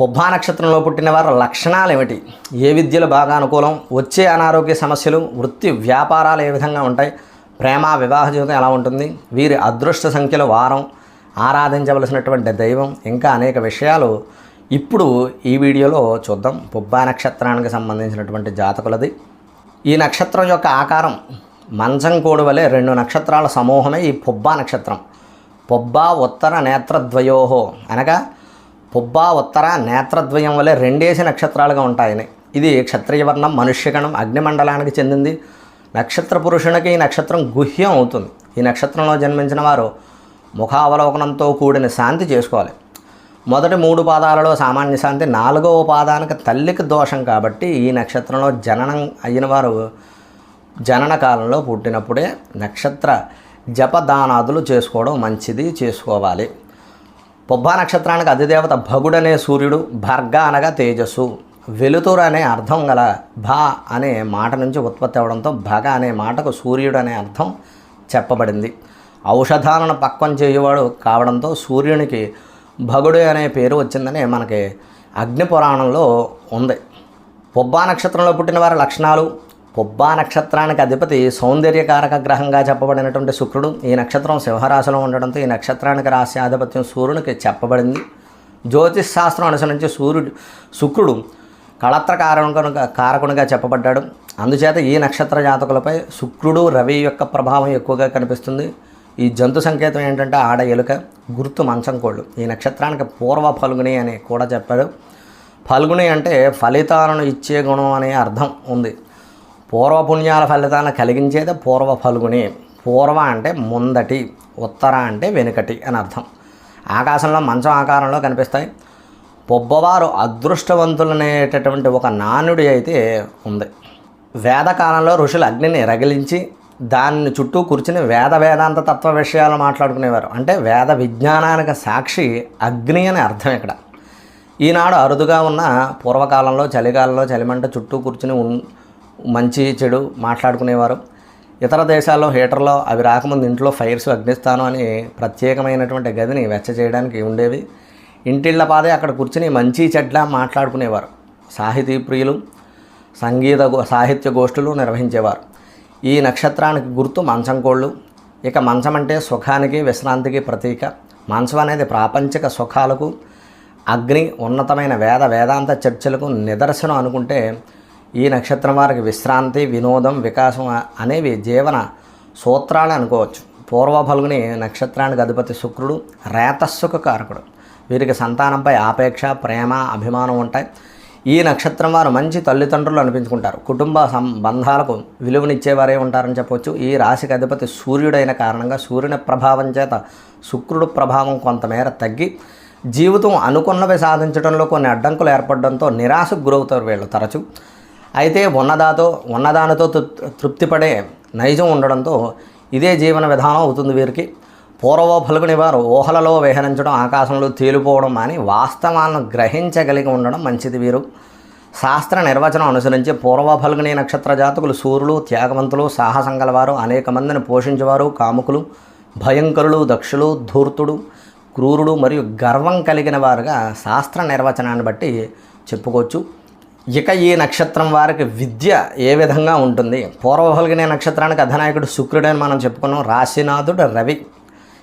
పుబ్బా నక్షత్రంలో పుట్టిన వారి లక్షణాలు ఏమిటి ఏ విద్యలు బాగా అనుకూలం? వచ్చే అనారోగ్య సమస్యలు వృత్తి వ్యాపారాలు ఏ విధంగా ఉంటాయి? ప్రేమ వివాహ జీవితం ఎలా ఉంటుంది? వీరి అదృష్ట సంఖ్యలో వారం. ఆరాధించవలసినటువంటి దైవం. ఇంకా అనేక విషయాలు ఇప్పుడు ఈ వీడియోలో చూద్దాం. పుబ్బా నక్షత్రానికి సంబంధించినటువంటి జాతకులది. ఈ నక్షత్రం యొక్క ఆకారం మంచం కోడి వలె రెండు నక్షత్రాల సమూహమే ఈ పుబ్బా నక్షత్రం. పుబ్బా ఉత్తర నేత్రద్వయోహో అనగా పుబ్బా ఉత్తర నేత్రద్వయం వలె రెండేసి నక్షత్రాలుగా ఉంటాయని. ఇది క్షత్రియవర్ణం మనుష్యగణం అగ్నిమండలానికి చెందింది. నక్షత్ర పురుషునికి ఈ నక్షత్రం గుహ్యం అవుతుంది. ఈ నక్షత్రంలో జన్మించిన వారు ముఖావలోకనంతో కూడిన శాంతి చేసుకోవాలి. మొదటి మూడు పాదాలలో సామాన్య శాంతి నాలుగవ పాదానికి తల్లికి దోషం కాబట్టి ఈ నక్షత్రంలో జననం అయిన వారు జనన కాలంలో పుట్టినప్పుడే నక్షత్ర జపదానాదులు చేసుకోవడం మంచిది చేసుకోవాలి. పుబ్బా నక్షత్రానికి అధిదేవత భగుడనే సూర్యుడు భర్గ అనగా తేజస్సు. వెలుతురు అనే అర్థం గల భా అనే మాట నుంచి ఉత్పత్తి అవడంతో భగ అనే మాటకు సూర్యుడు అనే అర్థం చెప్పబడింది. ఔషధాలను పక్వం చేయువాడు కావడంతో సూర్యునికి భగుడు అనే పేరు వచ్చిందని మనకి అగ్ని పురాణంలో ఉంది. పుబ్బా నక్షత్రంలో పుట్టిన వారి లక్షణాలు పుబ్బా నక్షత్రానికి అధిపతి సౌందర్యకారక గ్రహంగా చెప్పబడినటువంటి శుక్రుడు. ఈ నక్షత్రం సింహరాశిలో ఉండడంతో ఈ నక్షత్రానికి రాశి ఆధిపత్యం సూర్యునికి చెప్పబడింది. జ్యోతిష్ శాస్త్రం అనుసరించి సూర్యుడు శుక్రుడు కళత్ర కారకునుగా కారకునిగా చెప్పబడ్డాడు. అందుచేత ఈ నక్షత్ర జాతకులపై శుక్రుడు రవి యొక్క ప్రభావం ఎక్కువగా కనిపిస్తుంది. ఈ జంతు సంకేతం ఏంటంటే ఆడ ఎలుక గుర్తు మంచం కోళ్ళు. ఈ నక్షత్రానికి పూర్వ ఫల్గుని అని కూడా చెప్పాడు ఫల్గుని అంటే ఫలితాలను ఇచ్చే గుణం అనే అర్థం ఉంది. పూర్వపుణ్యాల ఫలితాలను కలిగించేదే పూర్వ ఫల్గుని పూర్వ అంటే ముందటి ఉత్తర అంటే వెనుకటి అని అర్థం. ఆకాశంలో మంచం ఆకారంలో కనిపిస్తాయి. పొబ్బవారు అదృష్టవంతులనేటటువంటి ఒక నానుడి అయితే ఉంది. వేదకాలంలో ఋషులు అగ్నిని రగిలించి దాన్ని చుట్టూ కూర్చుని వేద వేదాంత తత్వ విషయాలు మాట్లాడుకునేవారు. అంటే వేద విజ్ఞానానికి సాక్షి అగ్ని అని అర్థం ఇక్కడ. ఈనాడు అరుదుగా ఉన్న పూర్వకాలంలో చలికాలంలో చలిమంట చుట్టూ కూర్చుని ఉన్ మంచి చెడు మాట్లాడుకునేవారు. ఇతర దేశాల్లో హీటర్లో అవి రాకముందు ఇంట్లో ఫైర్స్ అగ్నిస్థానం అని ప్రత్యేకమైనటువంటి గదిని వెచ్చ చేయడానికి ఉండేవి. ఇంటిళ్ళ పాదే అక్కడ కూర్చుని మంచి చెడ్ల మాట్లాడుకునేవారు. సాహితీ ప్రియులు సంగీత గో- సాహిత్య గోష్ఠులు నిర్వహించేవారు. ఈ నక్షత్రానికి గుర్తు మంచం కోళ్ళు. ఇక మంచం అంటే సుఖానికి విశ్రాంతికి ప్రతీక. మంచం అనేది ప్రాపంచిక సుఖాలకు అగ్ని ఉన్నతమైన వేద వేదాంత చర్చలకు నిదర్శనం అనుకుంటే ఈ నక్షత్రం వారికి విశ్రాంతి వినోదం వికాసం అనేవి జీవన సూత్రాలు అనుకోవచ్చు. పూర్వఫలుగుని నక్షత్రానికి అధిపతి శుక్రుడు రేతస్సుకు కారకుడు. వీరికి సంతానంపై ఆపేక్ష ప్రేమ అభిమానం ఉంటాయి. ఈ నక్షత్రం వారు మంచి తల్లిదండ్రులు అనిపించుకుంటారు. కుటుంబ సంబంధాలకు విలువనిచ్చేవారే ఉంటారని చెప్పవచ్చు ఈ రాశికి అధిపతి సూర్యుడైన కారణంగా సూర్యుని ప్రభావం చేత శుక్రుడు ప్రభావం కొంతమేర తగ్గి జీవితం అనుకున్నవి సాధించడంలో కొన్ని అడ్డంకులు ఏర్పడడంతో నిరాశకు గురవుతారు వీళ్ళు తరచు. అయితే ఉన్నదాతో ఉన్నదానితో తృప్తిపడే నైజం ఉండడంతో ఇదే జీవన విధానం అవుతుంది వీరికి. పూర్వ ఫలుగుని వారు ఊహలలో విహరించడం ఆకాశంలో తేలిపోవడం అని వాస్తవాలను గ్రహించగలిగి ఉండడం మంచిది వీరు. శాస్త్ర నిర్వచనం అనుసరించి పూర్వ ఫల్గుని నక్షత్ర జాతకులు సూర్యులు త్యాగవంతులు సాహసం గలవారు అనేక మందిని పోషించేవారు కాముకులు భయంకరులు దక్షులు ధూర్తుడు క్రూరుడు మరియు గర్వం కలిగిన వారుగా శాస్త్ర నిర్వచనాన్ని బట్టి చెప్పుకోవచ్చు. ఇక ఈ నక్షత్రం వారికి విద్య ఏ విధంగా ఉంటుంది? పూర్వభల్గనే నక్షత్రానికి అధనాయకుడు శుక్రుడని మనం చెప్పుకున్నాం రాశినాథుడు రవి.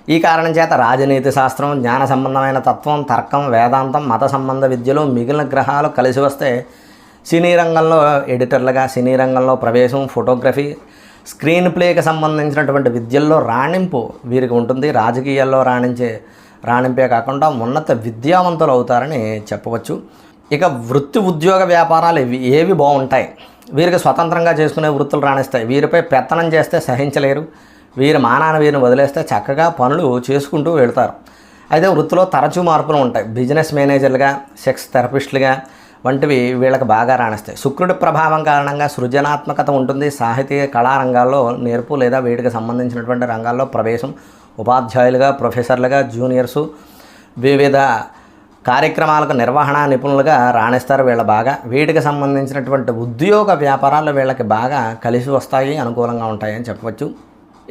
ఈ కారణం చేత రాజనీతి శాస్త్రం జ్ఞాన సంబంధమైన తత్వం తర్కం వేదాంతం మత సంబంధ విద్యలు మిగిలిన గ్రహాలు కలిసి వస్తే సినీ రంగంలో ఎడిటర్లుగా సినీ రంగంలో ప్రవేశం ఫోటోగ్రఫీ స్క్రీన్ ప్లేకి సంబంధించినటువంటి విద్యల్లో రాణింపు వీరికి ఉంటుంది. రాజకీయాల్లో రాణించే రాణింపే కాకుండా ఉన్నత విద్యావంతులు అవుతారని చెప్పవచ్చు. ఇక వృత్తి ఉద్యోగ వ్యాపారాలు ఇవి ఏవి బాగుంటాయి? వీరికి స్వతంత్రంగా చేసుకునే వృత్తులు రాణిస్తాయి. వీరిపై పెత్తనం చేస్తే సహించలేరు. వీరి మానాన వీరిని వదిలేస్తే చక్కగా పనులు చేసుకుంటూ వెళ్తారు. అయితే వృత్తిలో తరచూ మార్పులు ఉంటాయి. బిజినెస్ మేనేజర్లుగా సెక్స్ థెరపిస్టులుగా వంటివి వీళ్ళకి బాగా రాణిస్తాయి. శుక్రుడి ప్రభావం కారణంగా సృజనాత్మకత ఉంటుంది. సాహితీయ కళారంగాల్లో నేర్పు లేదా వీటికి సంబంధించినటువంటి రంగాల్లో ప్రవేశం ఉపాధ్యాయులుగా ప్రొఫెసర్లుగా జూనియర్సు వివిధ కార్యక్రమాలకు నిర్వహణ నిపుణులుగా రాణిస్తారు వీళ్ళ బాగా. వీటికి సంబంధించినటువంటి ఉద్యోగ వ్యాపారాలు వీళ్ళకి బాగా కలిసి వస్తాయి అనుకూలంగా ఉంటాయని చెప్పవచ్చు.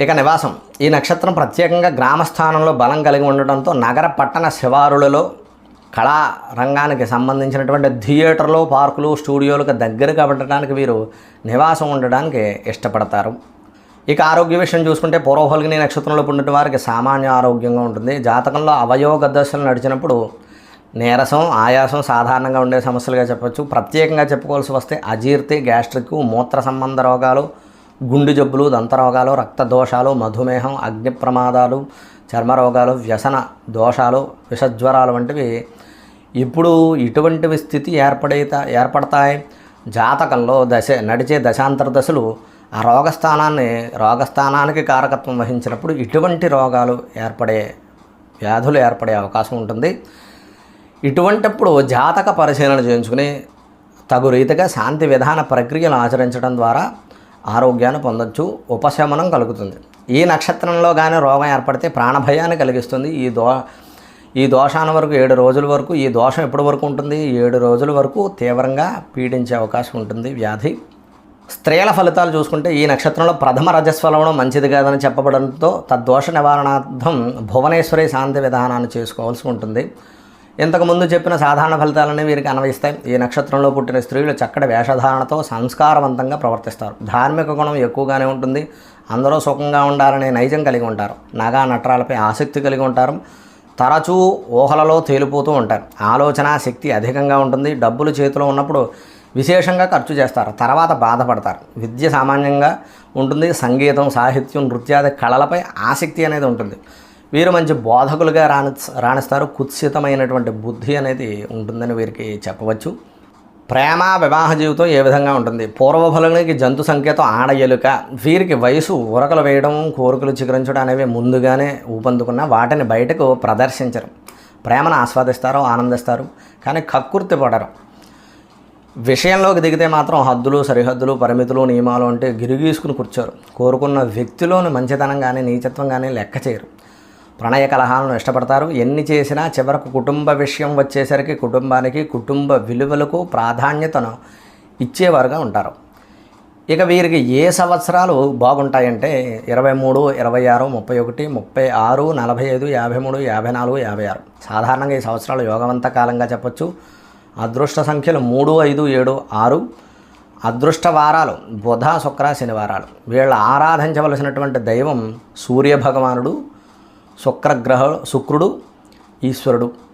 ఇక నివాసం. ఈ నక్షత్రం ప్రత్యేకంగా గ్రామస్థానంలో బలం కలిగి ఉండడంతో నగర పట్టణ శివారులలో కళా రంగానికి సంబంధించినటువంటి థియేటర్లు పార్కులు స్టూడియోలకు దగ్గరగా ఉండడానికి వీరు నివాసం ఉండడానికి ఇష్టపడతారు. ఇక ఆరోగ్య విషయం చూసుకుంటే పూర్వఫల్గిని నక్షత్రంలో పుట్టిన వారికి సామాన్య ఆరోగ్యంగా ఉంటుంది. జాతకంలో అవయోగ దశలు నడిచినప్పుడు నీరసం ఆయాసం సాధారణంగా ఉండే సమస్యలుగా చెప్పవచ్చు ప్రత్యేకంగా చెప్పుకోవాల్సి వస్తే అజీర్తి గ్యాస్ట్రిక్ మూత్ర సంబంధ రోగాలు గుండె జబ్బులు దంత రోగాలు రక్త దోషాలు మధుమేహం అగ్ని ప్రమాదాలు చర్మ రోగాలు వ్యసన దోషాలు విషజ్వరాలు వంటివి ఇప్పుడు ఇటువంటివి స్థితి ఏర్పడేత ఏర్పడతాయి. జాతకంలో దశ నడిచే దశాంతర దశలు ఆ రోగస్థానాన్ని రోగస్థానానికి కారకత్వం వహించినప్పుడు ఇటువంటి రోగాలు ఏర్పడే వ్యాధులు ఏర్పడే అవకాశం ఉంటుంది. ఇటువంటప్పుడు జాతక పరిశీలన చేయించుకుని తగు రీతిగా శాంతి విధాన ప్రక్రియను ఆచరించడం ద్వారా ఆరోగ్యాన్ని పొందొచ్చు ఉపశమనం కలుగుతుంది. ఈ నక్షత్రంలో కానీ రోగం ఏర్పడితే ప్రాణభయాన్ని కలిగిస్తుంది. ఈ దో ఈ దోషాన వరకు ఏడు రోజుల వరకు ఈ దోషం ఎప్పటి వరకు ఉంటుంది? ఏడు రోజుల వరకు తీవ్రంగా పీడించే అవకాశం ఉంటుంది. వ్యాధి. స్త్రీల ఫలితాలు చూసుకుంటే ఈ నక్షత్రంలో ప్రథమ రజస్వలవడం మంచిది కాదని చెప్పబడంతో తద్దోష నివారణార్థం భువనేశ్వరి శాంతి విధానాన్ని చేసుకోవాల్సి ఉంటుంది. ఇంతకుముందు చెప్పిన సాధారణ ఫలితాలన్నీ వీరికి అన్వయిస్తాయి. ఈ నక్షత్రంలో పుట్టిన స్త్రీలు చక్కటి వేషధారణతో సంస్కారవంతంగా ప్రవర్తిస్తారు. ధార్మిక గుణం ఎక్కువగానే ఉంటుంది. అందరూ సుఖంగా ఉండాలనే నైజం కలిగి ఉంటారు. నగా నట్రాలపై ఆసక్తి కలిగి ఉంటారు. తరచూ ఊహలలో తేలిపోతూ ఉంటారు. ఆలోచన శక్తి అధికంగా ఉంటుంది. డబ్బులు చేతిలో ఉన్నప్పుడు విశేషంగా ఖర్చు చేస్తారు. తర్వాత బాధపడతారు. విద్య సామాన్యంగా ఉంటుంది. సంగీతం సాహిత్యం నృత్యాది కళలపై ఆసక్తి అనేది ఉంటుంది. వీరు మంచి బోధకులుగా రాణి రాణిస్తారు. కుత్సితమైనటువంటి బుద్ధి అనేది ఉంటుందని వీరికి చెప్పవచ్చు. ప్రేమ వివాహ జీవితం ఏ విధంగా ఉంటుంది? పూర్వఫలానికి జంతు సంకేతం ఆడ ఎలుక. వీరికి వయసు ఉరకలు వేయడం కోరికలు చిగురించడం అనేవి ముందుగానే ఊపందుకున్న వాటిని బయటకు ప్రదర్శించరు. ప్రేమను ఆస్వాదిస్తారు ఆనందిస్తారు కానీ కక్కుర్తి పడరు. విషయంలోకి దిగితే మాత్రం హద్దులు సరిహద్దులు పరిమితులు నియమాలు అంటే గిరిగీసుకుని కూర్చోరు. కోరుకున్న వ్యక్తిలోని మంచితనం కానీ నీచత్వం కానీ లెక్క చేయరు. ప్రణయ కలహాలను ఇష్టపడతారు. ఎన్ని చేసినా చివరకు కుటుంబ విషయం వచ్చేసరికి కుటుంబానికి కుటుంబ విలువలకు ప్రాధాన్యతను ఇచ్చేవారుగా ఉంటారు. ఇక వీరికి ఏ సంవత్సరాలు బాగుంటాయంటే ఇరవై మూడు ఇరవై ఆరు ముప్పై ఒకటి ముప్పై ఆరు నలభై ఐదు యాభై మూడు యాభై నాలుగు యాభై ఆరు. సాధారణంగా ఈ సంవత్సరాలు యోగవంత కాలంగా చెప్పొచ్చు. అదృష్ట సంఖ్యలు మూడు ఐదు ఏడు ఆరు. అదృష్ట వారాలు బుధ శుక్ర శనివారాలు. వీళ్ళ ఆరాధించవలసినటువంటి దైవం సూర్య భగవానుడు శుక్రగ్రహ శుక్రుడు ఈశ్వరుడు.